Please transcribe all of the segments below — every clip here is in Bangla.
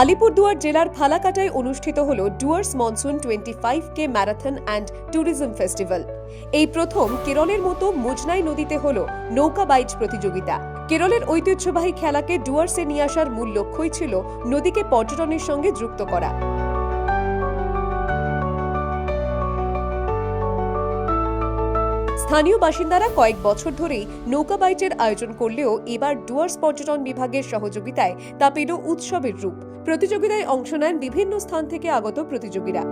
আলিপুরদুয়ার জেলার ফালাকাটায় অনুষ্ঠিত হল Dooars monsoon twenty five K marathon and tourism festival. এই প্রথম কেরলের মতো মোজনাই নদীতে হল নৌকা বাইচ প্রতিযোগিতা। কেরলের ঐতিহ্যবাহী খেলাকে ডুয়ার্সে নিয়ে আসার মূল লক্ষ্যই ছিল নদীকে পর্যটনের সঙ্গে যুক্ত করা। স্থানীয় বাসিন্দারা কয়েক বছর ধরেই নৌকা বাইচের আয়োজন করলেও এবার ডুয়ার্স পর্যটন বিভাগের সহযোগিতায় তা পেল উৎসবের রূপ। প্রতিযোগিতায় অংশ নেন বিভিন্ন স্থান থেকে আগত প্রতিযোগীরা।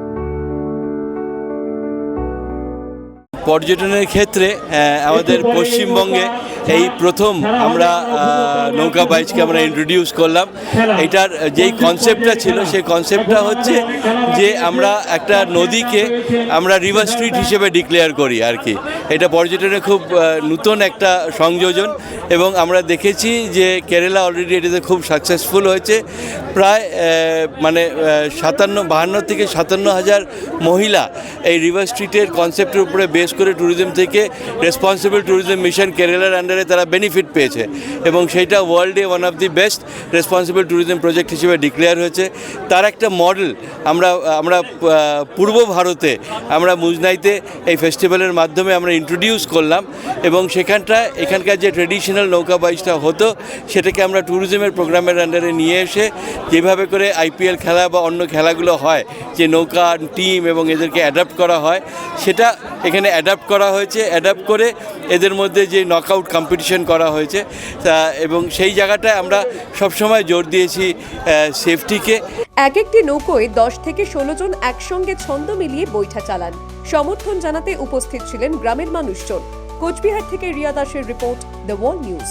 পর্যটনের ক্ষেত্রে আহ, আমাদের পশ্চিমবঙ্গে এই প্রথম আমরা নৌকা বাইচকে আমরা ইন্ট্রোডিউস করলাম। এটার যেই কনসেপ্টটা ছিল, সেই কনসেপ্টটা হচ্ছে যে আমরা একটা নদীকে আমরা রিভার স্ট্রিট হিসেবে ডিক্লেয়ার করি আর কি। এটা পর্যটনের খুব নূতন একটা সংযোজন এবং আমরা দেখেছি যে কেরালা অলরেডি এটাতে খুব সাকসেসফুল হয়েছে। প্রায় মানে সাতান্ন, বাহান্ন থেকে সাতান্ন হাজার মহিলা এই রিভার স্ট্রিটের কনসেপ্টের উপরে বেস করে ট্যুরিজম থেকে রেসপন্সিবল ট্যুরিজম মিশন কেরালার আন্ডারে তারা বেনিফিট পেয়েছে। এবং সেইটা ওয়ার্ল্ডে one of the best responsible tourism project হিসেবে ডিক্লেয়ার হয়েছে। তার একটা মডেল আমরা আমরা পূর্ব ভারতে আমরা মুজনাইতে এই ফেস্টিভ্যালের মাধ্যমে আমরা ইন্ট্রোডিউস করলাম। এবং সেখানটা, এখানকার যে ট্রেডিশনাল নৌকা বাইজটা হতো, সেটাকে আমরা ট্যুরিজমের প্রোগ্রামের আন্ডারে নিয়ে এসে যেভাবে করে আইপিএল খেলা বা অন্য খেলাগুলো হয়, যে নৌকা টিম এবং এদেরকে অ্যাডাপ্ট করা হয়, সেটা এখানে অ্যাডাপ্ট করা হয়েছে। অ্যাডাপ্ট করে এদের মধ্যে যে নকআউট কম্পিটিশন করা হয়েছে, তা এবং সেই জায়গাটায় আমরা সবসময় জোর দিয়েছি সেফটিকে এক একটি নৌকোয় দশ থেকে ষোলো জন একসঙ্গে ছন্দ মিলিয়ে বৈঠা চালান। সমর্থন জানাতে উপস্থিত ছিলেন গ্রামের মানুষজন। কোচবিহার থেকে রিয়া দাসের রিপোর্ট দ্য ওয়াল নিউজ